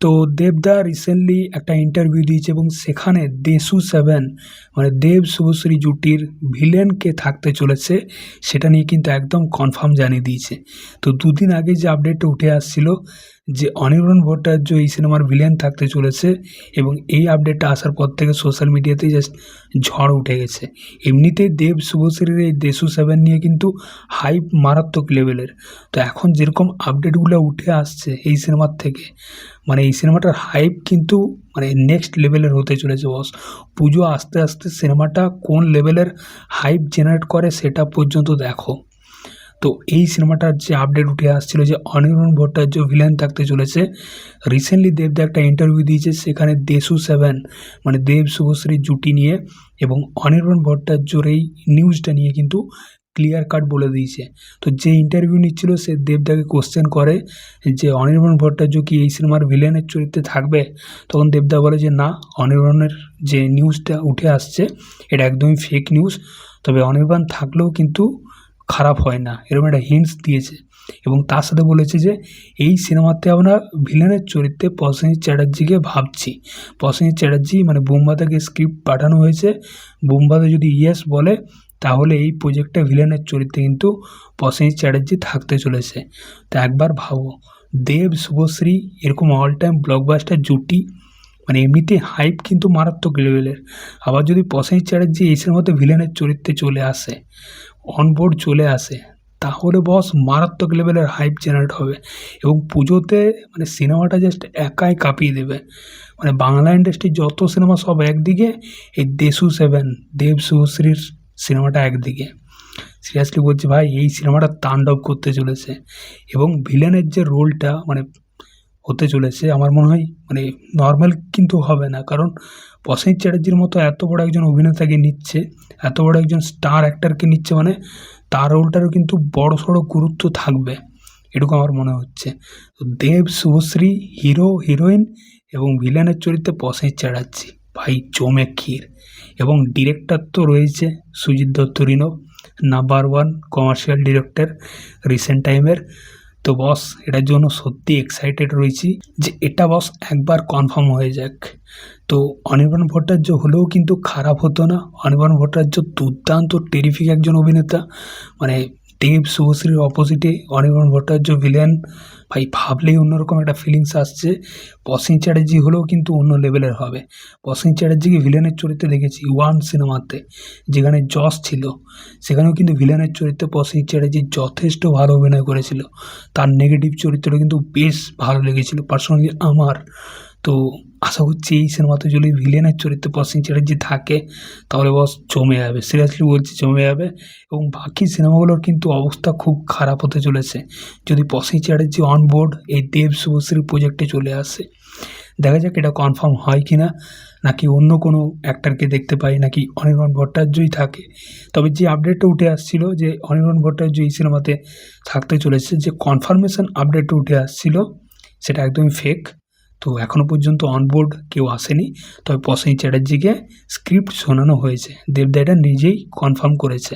তো দেবদা রিসেন্টলি একটা ইন্টারভিউ দিয়েছে এবং সেখানে দেশু সেভেন মানে দেব শুভশ্রী জুটির ভিলেনকে থাকতে চলেছে, সেটা নিয়ে কিন্তু একদম কনফার্ম জানিয়ে দিয়েছে। তো দুদিন আগে যে আপডেটটা উঠে আসছিল যে অনির্বাণ ভট্টাচার্য এই সিনেমার ভিলেন থাকতে চলেছে এবং এই আপডেটটা আসার পর থেকে সোশ্যাল মিডিয়াতে জাস্ট ঝড় উঠে গেছে। এমনিতেই দেব শুভশ্রীর এই দেশু সেভেন নিয়ে কিন্তু হাইপ মারাত্মক লেভেলের তো এখন যেরকম আপডেটগুলো উঠে আসছে এই সিনেমার থেকে মানে এই সিনেমাটার হাইপ কিন্তু মানে নেক্সট লেভেলের হতে চলেছে বস পুজো আস্তে আস্তে সিনেমাটা কোন লেভেলের হাইপ জেনারেট করে সেটা পর্যন্ত দেখো। তো এই সিনেমাটার যে আপডেট উঠে আসছিল যে অনির্বাণ ভট্টাচার্য ভিলেন থাকতে চলেছে রিসেন্টলি দেবদা একটা ইন্টারভিউ দিয়েছে সেখানে দেশু সেভেন মানে দেব শুভশ্রীর জুটি নিয়ে এবং অনির্বাণ ভট্টাচার্যর এই নিউজটা নিয়ে কিন্তু ক্লিয়ার কাট বলে দিয়েছে। তো যে ইন্টারভিউ নিচ্ছিল সে দেবদাকে কোশ্চেন করে যে অনির্বাণ ভট্টাচার্য কি এই সিনেমার ভিলেনের চরিত্রে থাকবে? তখন দেবদা বলে যে না অনির্বাণের যে নিউজটা উঠে আসছে, এটা একদমই ফেক নিউজ তবে অনির্বাণ থাকলেও কিন্তু খারাপ হয় না। এরকম একটা হিন্টস দিয়েছে। এবং তার সাথে বলেছে যে, এই সিনেমাতে আমরা ভিলেনের চরিত্রে প্রসেনজিৎ চ্যাটার্জিকে ভাবছি। প্রসেনজিৎ চ্যাটার্জি মানে বোম্বাদাকে স্ক্রিপ্ট পাঠানো হয়েছে। বোম্বাদা যদি ইয়েস বলে, তাহলে এই প্রজেক্টে ভিলেনের চরিত্রে কিন্তু প্রসেনজিৎ চ্যাটার্জি থাকতে চলেছে। তো একবার ভাবো। দেব, শুভশ্রী, এরকম অল টাইম ব্লকবাস্টার জুটি মানে এমনিতে হাইপ কিন্তু মারাত্মক লেভেলের আবার যদি প্রসেনজিৎ চ্যাটার্জি এই সিনেমাতে ভিলেনের চরিত্রে চলে আসে অনবোর্ড চলে আসে, তাহলে বস মারাত্মক লেভেলের হাইপ জেনারেট হবে এবং পুজোতে মানে সিনেমাটা জাস্ট একাই কাঁপিয়ে দেবে। মানে বাংলা ইন্ডাস্ট্রির যত সিনেমা সব একদিকে, এই দেশু সেভেন দেব শুভশ্রীর সিনেমাটা একদিকে। সিরিয়াসলি বলছি ভাই, এই সিনেমাটা তাণ্ডব করতে চলেছে। এবং ভিলেনের যে রোলটা মানে হতে চলেছে। আমার মনে হয় মানে নর্মাল কিন্তু হবে না। কারণ প্রসেনজিৎ চ্যাটার্জির মতো এত বড় একজন অভিনেতাকে নিচ্ছে, এত বড় একজন স্টার অ্যাক্টারকে নিচ্ছে মানে তার রোলটারও কিন্তু বড় সড়ো গুরুত্ব থাকবে, এটুকু আমার মনে হচ্ছে। তো দেব, শুভশ্রী হিরো হিরোইন এবং ভিলেনের চরিত্রে প্রসেনজিৎ চ্যাটার্জি, ভাই জমে ক্ষীর এবং ডিরেক্টর তো রয়েছে Sujit Dutta রিনব number one commercial director recent টাইমের তো বস এটার জন্য সত্যি এক্সাইটেড রয়েছি যে এটা বস একবার কনফার্ম হয়ে যাক। তো অনির্বাণ ভট্টাচার্য হলেও কিন্তু খারাপ হতো না। অনির্বাণ ভট্টাচার্য দুর্দান্ত টেরিফিক একজন অভিনেতা। মানে দেব শুভশ্রীর অপোজিটে অনির্বাণ ভট্টাচার্য ভিলেন ভাই, ভাবলেই অন্যরকম একটা ফিলিংস আসছে। পসিং চ্যাটার্জি হলেও কিন্তু অন্য লেভেলের হবে। পসিং চ্যাটার্জিকে ভিলেনের চরিত্রে দেখেছি ওয়ান সিনেমাতে যেখানে জস ছিল। সেখানেও কিন্তু ভিলেনের চরিত্রে পসিং চ্যাটার্জি যথেষ্ট ভালো অভিনয় করেছিল। তার নেগেটিভ চরিত্রটা কিন্তু বেশ ভালো লেগেছিল। পার্সোনালি আমার। তো আশা করছি এই সিনেমাতে যদি ভিলেনের চরিত্রে পসিং চ্যাটার্জি থাকে, তাহলে বস জমে যাবে। সিরিয়াসলি বলছি, জমে যাবে। এবং বাকি সিনেমাগুলোর কিন্তু অবস্থা খুব খারাপ হতে চলেছে। যদি পসিং চ্যাটার্জি অন বোর্ড এই দেব শুভশ্রী প্রজেক্টে চলে আসে, দেখা যাক এটা কনফার্ম হয় কি না নাকি অন্য কোনো অ্যাক্টারকে দেখতে পাই, নাকি অনির্বাণ ভট্টাচার্যই থাকে। তবে যে আপডেটটা উঠে আসছিল যে অনির্বাণ ভট্টাচার্য এই সিনেমাতে থাকতে চলেছে, যে কনফার্মেশন আপডেটটা উঠে আসছিল, সেটা একদমই ফেক তো এখনও পর্যন্ত অনবোর্ড কেউ আসেনি। তবে পসেন চ্যাটার্জিকে স্ক্রিপ্ট শোনানো হয়েছে। দেবদা এটা নিজেই কনফার্ম করেছে।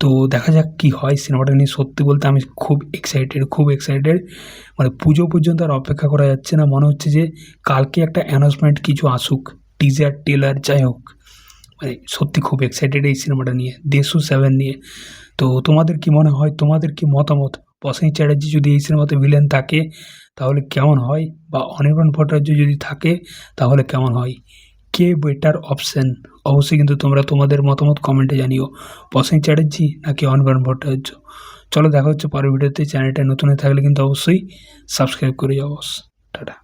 তো দেখা যাক কি হয় সিনেমাটা নিয়ে। সত্যি বলতে আমি খুব এক্সাইটেড খুব এক্সাইটেড মানে পুজো পর্যন্ত আর অপেক্ষা করা যাচ্ছে না। মনে হচ্ছে যে কালকে একটা অ্যানাউন্সমেন্ট কিছু আসুক। টিজার টেলার যাই হোক। মানে সত্যি খুব এক্সাইটেড এই সিনেমাটা নিয়ে। দেশু সেভেন নিয়ে। তো তোমাদের কি মনে হয়? তোমাদের কি মতামত? পসেন চ্যাটার্জি যদি এই সিনেমাতে ভিলেন থাকে, তাহলে কেমন হয়? বা অনির্বাণ ভট্টাচার্য যদি থাকে, তাহলে কেমন হয়? কে বেটার অপশান অবশ্যই কিন্তু তোমরা তোমাদের মতামত কমেন্টে জানিও। বসেন চ্যাটার্জি নাকি অনির্বাণ ভট্টাচার্য? চলো দেখা হচ্ছে পরের ভিডিওতে চ্যানেলটা নতুন হয়ে থাকলে কিন্তু অবশ্যই সাবস্ক্রাইব করে যাও টাটা।